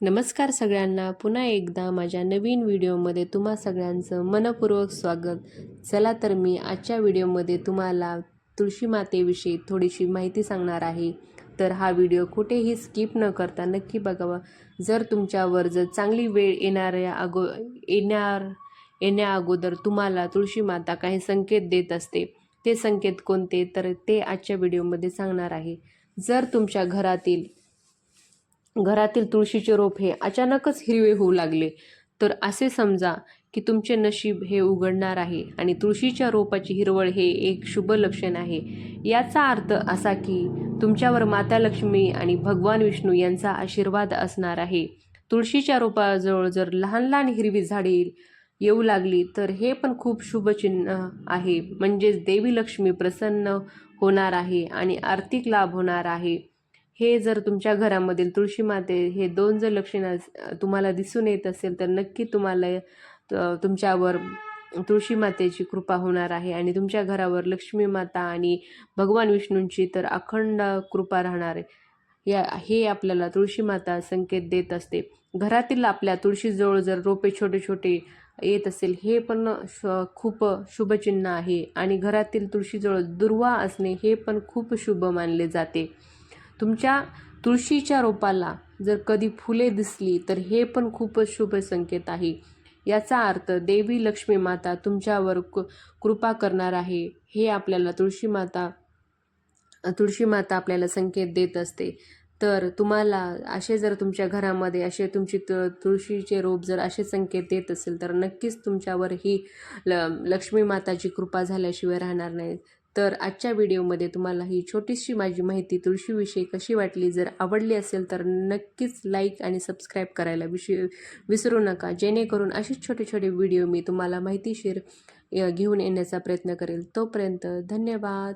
नमस्कार सगळ्यांना. पुन्हा एकदा माझ्या नवीन व्हिडिओमध्ये तुम्हा सगळ्यांचं मनपूर्वक स्वागत. चला तर मी आजच्या व्हिडिओमध्ये तुम्हाला तुळशी मातेविषयी थोडीशी माहिती सांगणार आहे. तर हा व्हिडिओ कुठेही स्किप न करता नक्की बघावा. जर तुमच्यावर जर चांगली वेळ येणाऱ्या अगो येणार येण्या अगोदर तुम्हाला तुळशी माता काही संकेत देत असते ते संकेत कोणते? तर ते आजच्या व्हिडिओमध्ये सांगणार आहे. जर तुमच्या घरातील घरातील तुळशीचे रोप हे अचानकच हिरवे होऊ लागले. तर असे समजा की तुमचे नशीब हे उघडणार आहे आणि तुळशीच्या रोपाची हिरवळ हे एक शुभ लक्षण आहे. याचा अर्थ असा की तुमच्यावर माता लक्ष्मी आणि भगवान विष्णू यांचा आशीर्वाद असणार आहे. तुळशीच्या रोपाजवळ जर लहान लहान हिरवी झाडे येऊ लागली तर हे पण खूप शुभ चिन्ह आहे. म्हणजेच देवी लक्ष्मी प्रसन्न होणार आहे आणि आर्थिक लाभ होणार आहे. हे जर तुमच्या घरामधील तुळशी माते हे दोन जर लक्षणं तुम्हाला दिसून येत असेल तर नक्की तुम्हाला तुमच्यावर तुळशी मातेची कृपा होणार आहे. आणि तुमच्या घरावर लक्ष्मी माता आणि भगवान विष्णूंची तर अखंड कृपा राहणार आहे. या हे आपल्याला तुळशी माता संकेत देत असते. घरातील आपल्या तुळशीजवळ जर रोपे छोटे छोटे येत असेल हे पण श- खूप शुभचिन्ह आहे. आणि घरातील तुळशीजवळ दुर्वा असणे हे पण खूप शुभ मानले जाते. तुमच्या तुळशीच्या रोपाला जर कधी फुले दिसली तर हे पण खूपच शुभ संकेत आहे. याचा अर्थ देवी लक्ष्मी माता तुमच्यावर कृपा करणार आहे. हे आपल्याला तुळशी माता तुळशी माता आपल्याला संकेत देत असते. तर तुम्हाला असे जर तुमच्या घरामध्ये असे तुमची तु तुळशीचे रोप जर असे संकेत देत असेल तर नक्कीच तुमच्यावर ही ल लक्ष्मी माताची कृपा झाल्याशिवाय राहणार नाही. तर आजच्या व्हिडिओमध्ये तुम्हाला ही छोटीशी माझी माहिती तुळशीविषयी कशी वाटली जर आवडली असेल तर नक्कीच लाईक आणि सबस्क्राईब करायला विश विसरू नका. जेणेकरून असेच छोटे छोटे व्हिडिओ मी तुम्हाला माहितीशीर घेऊन येण्याचा प्रयत्न करेल. तोपर्यंत धन्यवाद.